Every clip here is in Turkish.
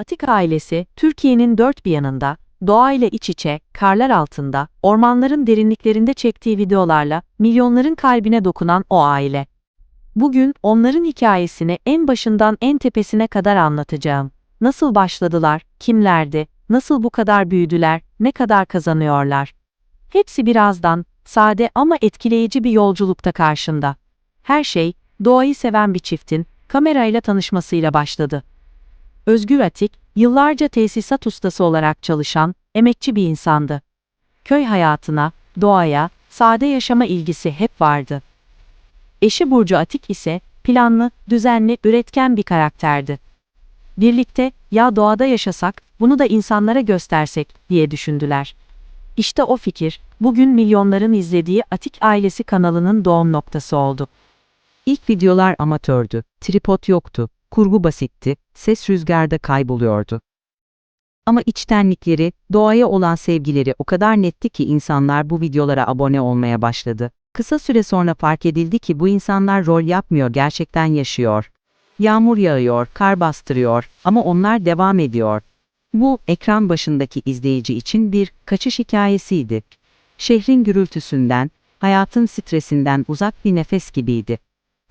Atik ailesi, Türkiye'nin dört bir yanında, doğayla iç içe, karlar altında, ormanların derinliklerinde çektiği videolarla milyonların kalbine dokunan o aile. Bugün onların hikayesini en başından en tepesine kadar anlatacağım. Nasıl başladılar, kimlerdi, nasıl bu kadar büyüdüler, ne kadar kazanıyorlar. Hepsi birazdan, sade ama etkileyici bir yolculukta karşında. Her şey, doğayı seven bir çiftin, kamerayla tanışmasıyla başladı. Özgür Atik, yıllarca tesisat ustası olarak çalışan, emekçi bir insandı. Köy hayatına, doğaya, sade yaşama ilgisi hep vardı. Eşi Burcu Atik ise, planlı, düzenli, üretken bir karakterdi. Birlikte, ya doğada yaşasak, bunu da insanlara göstersek, diye düşündüler. İşte o fikir, bugün milyonların izlediği Atik Ailesi kanalının doğum noktası oldu. İlk videolar amatördü, tripod yoktu, kurgu basitti, ses rüzgarda kayboluyordu. Ama içtenlikleri, doğaya olan sevgileri o kadar netti ki insanlar bu videolara abone olmaya başladı. Kısa süre sonra fark edildi ki bu insanlar rol yapmıyor, gerçekten yaşıyor. Yağmur yağıyor, kar bastırıyor ama onlar devam ediyor. Bu, ekran başındaki izleyici için bir kaçış hikayesiydi. Şehrin gürültüsünden, hayatın stresinden uzak bir nefes gibiydi.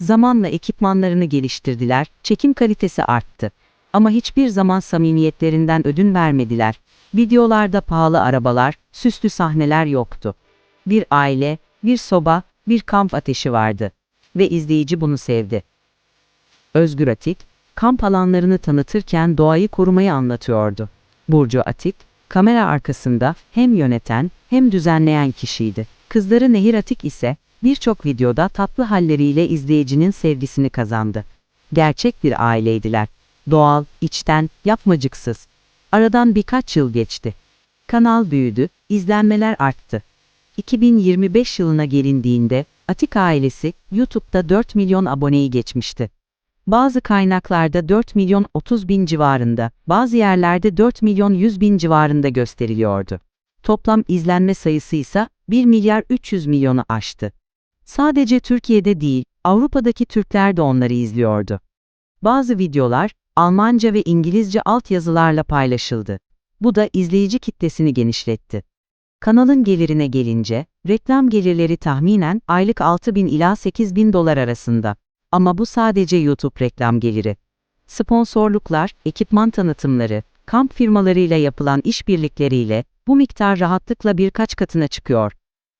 Zamanla ekipmanlarını geliştirdiler, çekim kalitesi arttı. Ama hiçbir zaman samimiyetlerinden ödün vermediler. Videolarda pahalı arabalar, süslü sahneler yoktu. Bir aile, bir soba, bir kamp ateşi vardı. Ve izleyici bunu sevdi. Özgür Atik, kamp alanlarını tanıtırken doğayı korumayı anlatıyordu. Burcu Atik, kamera arkasında hem yöneten hem düzenleyen kişiydi. Kızları Nehir Atik ise birçok videoda tatlı halleriyle izleyicinin sevgisini kazandı. Gerçek bir aileydiler. Doğal, içten, yapmacıksız. Aradan birkaç yıl geçti. Kanal büyüdü, izlenmeler arttı. 2025 yılına gelindiğinde Atik ailesi YouTube'da 4 milyon aboneyi geçmişti. Bazı kaynaklarda 4 milyon 30 bin civarında, bazı yerlerde 4 milyon 100 bin civarında gösteriliyordu. Toplam izlenme sayısı ise 1 milyar 300 milyonu aştı. Sadece Türkiye'de değil, Avrupa'daki Türkler de onları izliyordu. Bazı videolar Almanca ve İngilizce altyazılarla paylaşıldı. Bu da izleyici kitlesini genişletti. Kanalın gelirine gelince, reklam gelirleri tahminen aylık 6 bin ila 8 bin dolar arasında. Ama bu sadece YouTube reklam geliri. Sponsorluklar, ekipman tanıtımları, kamp firmalarıyla yapılan işbirlikleriyle bu miktar rahatlıkla birkaç katına çıkıyor.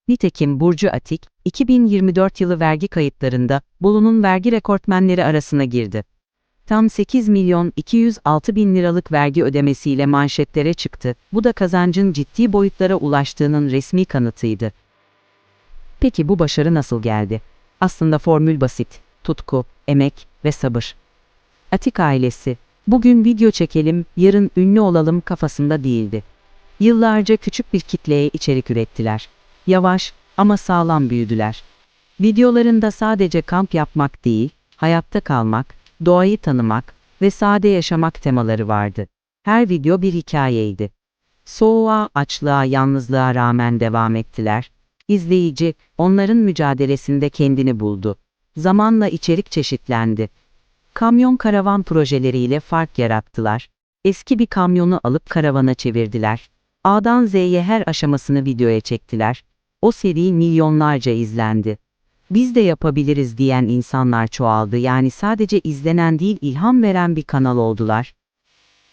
Nitekim Burcu Atik, 2024 yılı vergi kayıtlarında Bolu'nun vergi rekortmenleri arasına girdi. Tam 8 milyon 206 bin liralık vergi ödemesiyle manşetlere çıktı. Bu da kazancın ciddi boyutlara ulaştığının resmi kanıtıydı. Peki bu başarı nasıl geldi? Aslında formül basit. Tutku, emek ve sabır. Atik ailesi, bugün video çekelim, yarın ünlü olalım kafasında değildi. Yıllarca küçük bir kitleye içerik ürettiler. Yavaş ama sağlam büyüdüler. Videolarında sadece kamp yapmak değil, hayatta kalmak, doğayı tanımak ve sade yaşamak temaları vardı. Her video bir hikayeydi. Soğuğa, açlığa, yalnızlığa rağmen devam ettiler. İzleyici, onların mücadelesinde kendini buldu. Zamanla içerik çeşitlendi. Kamyon karavan projeleriyle fark yarattılar. Eski bir kamyonu alıp karavana çevirdiler. A'dan Z'ye her aşamasını videoya çektiler. O seri milyonlarca izlendi. Biz de yapabiliriz diyen insanlar çoğaldı yani sadece izlenen değil ilham veren bir kanal oldular.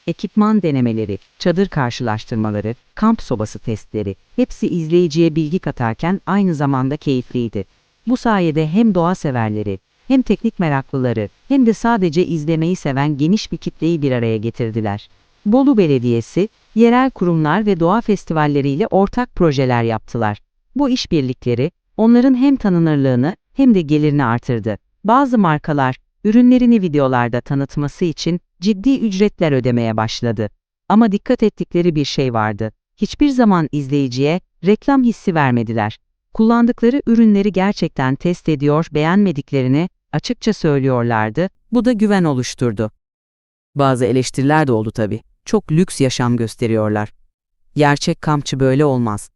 Ekipman denemeleri, çadır karşılaştırmaları, kamp sobası testleri, hepsi izleyiciye bilgi katarken aynı zamanda keyifliydi. Bu sayede hem doğa severleri, hem teknik meraklıları, hem de sadece izlemeyi seven geniş bir kitleyi bir araya getirdiler. Bolu Belediyesi, yerel kurumlar ve doğa festivalleriyle ortak projeler yaptılar. Bu işbirlikleri, onların hem tanınırlığını hem de gelirini artırdı. Bazı markalar, ürünlerini videolarda tanıtması için ciddi ücretler ödemeye başladı. Ama dikkat ettikleri bir şey vardı. Hiçbir zaman izleyiciye reklam hissi vermediler. Kullandıkları ürünleri gerçekten test ediyor, beğenmediklerini açıkça söylüyorlardı. Bu da güven oluşturdu. Bazı eleştiriler de oldu tabii. Çok lüks yaşam gösteriyorlar. Gerçek kampçı böyle olmaz.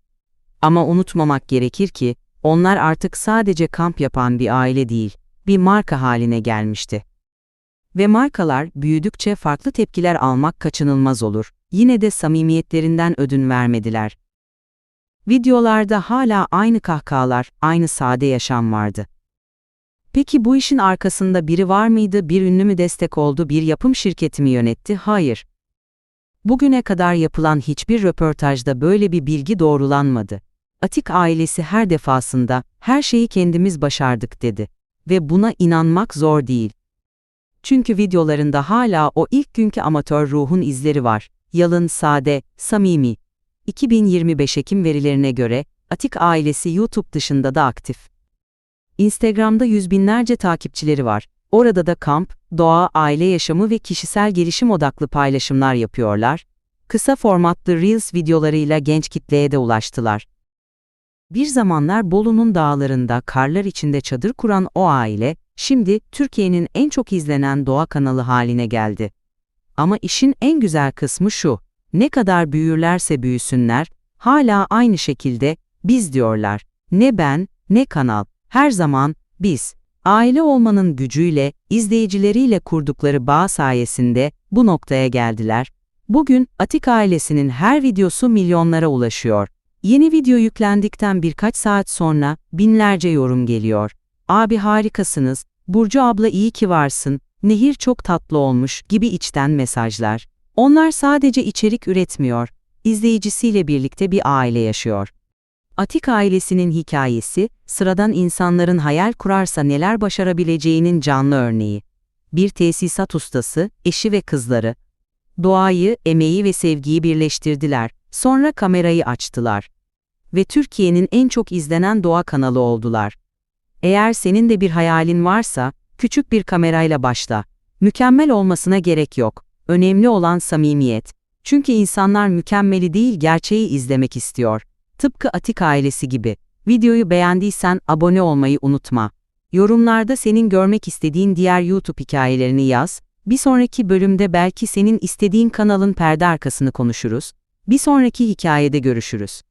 Ama unutmamak gerekir ki, onlar artık sadece kamp yapan bir aile değil, bir marka haline gelmişti. Ve markalar büyüdükçe farklı tepkiler almak kaçınılmaz olur. Yine de samimiyetlerinden ödün vermediler. Videolarda hala aynı kahkahalar, aynı sade yaşam vardı. Peki bu işin arkasında biri var mıydı, bir ünlü mü destek oldu, bir yapım şirketi mi yönetti? Hayır. Bugüne kadar yapılan hiçbir röportajda böyle bir bilgi doğrulanmadı. Atik ailesi her defasında, her şeyi kendimiz başardık dedi. Ve buna inanmak zor değil. Çünkü videolarında hala o ilk günkü amatör ruhun izleri var. Yalın, sade, samimi. 2025 Ekim verilerine göre, Atik ailesi YouTube dışında da aktif. Instagram'da yüz binlerce takipçileri var. Orada da kamp, doğa, aile yaşamı ve kişisel gelişim odaklı paylaşımlar yapıyorlar. Kısa formatlı Reels videolarıyla genç kitleye de ulaştılar. Bir zamanlar Bolu'nun dağlarında karlar içinde çadır kuran o aile, şimdi Türkiye'nin en çok izlenen doğa kanalı haline geldi. Ama işin en güzel kısmı şu, ne kadar büyürlerse büyüsünler, hala aynı şekilde biz diyorlar. Ne ben, ne kanal, her zaman biz. Aile olmanın gücüyle, izleyicileriyle kurdukları bağ sayesinde bu noktaya geldiler. Bugün Atik ailesinin her videosu milyonlara ulaşıyor. Yeni video yüklendikten birkaç saat sonra binlerce yorum geliyor. Abi harikasınız, Burcu abla iyi ki varsın, nehir çok tatlı olmuş gibi içten mesajlar. Onlar sadece içerik üretmiyor, izleyicisiyle birlikte bir aile yaşıyor. Atik ailesinin hikayesi, sıradan insanların hayal kurarsa neler başarabileceğinin canlı örneği. Bir tesisat ustası, eşi ve kızları. Doğayı, emeği ve sevgiyi birleştirdiler. Sonra kamerayı açtılar. Ve Türkiye'nin en çok izlenen doğa kanalı oldular. Eğer senin de bir hayalin varsa, küçük bir kamerayla başla. Mükemmel olmasına gerek yok. Önemli olan samimiyet. Çünkü insanlar mükemmeli değil gerçeği izlemek istiyor. Tıpkı Atik ailesi gibi. Videoyu beğendiysen abone olmayı unutma. Yorumlarda senin görmek istediğin diğer YouTube hikayelerini yaz. Bir sonraki bölümde belki senin istediğin kanalın perde arkasını konuşuruz. Bir sonraki hikayede görüşürüz.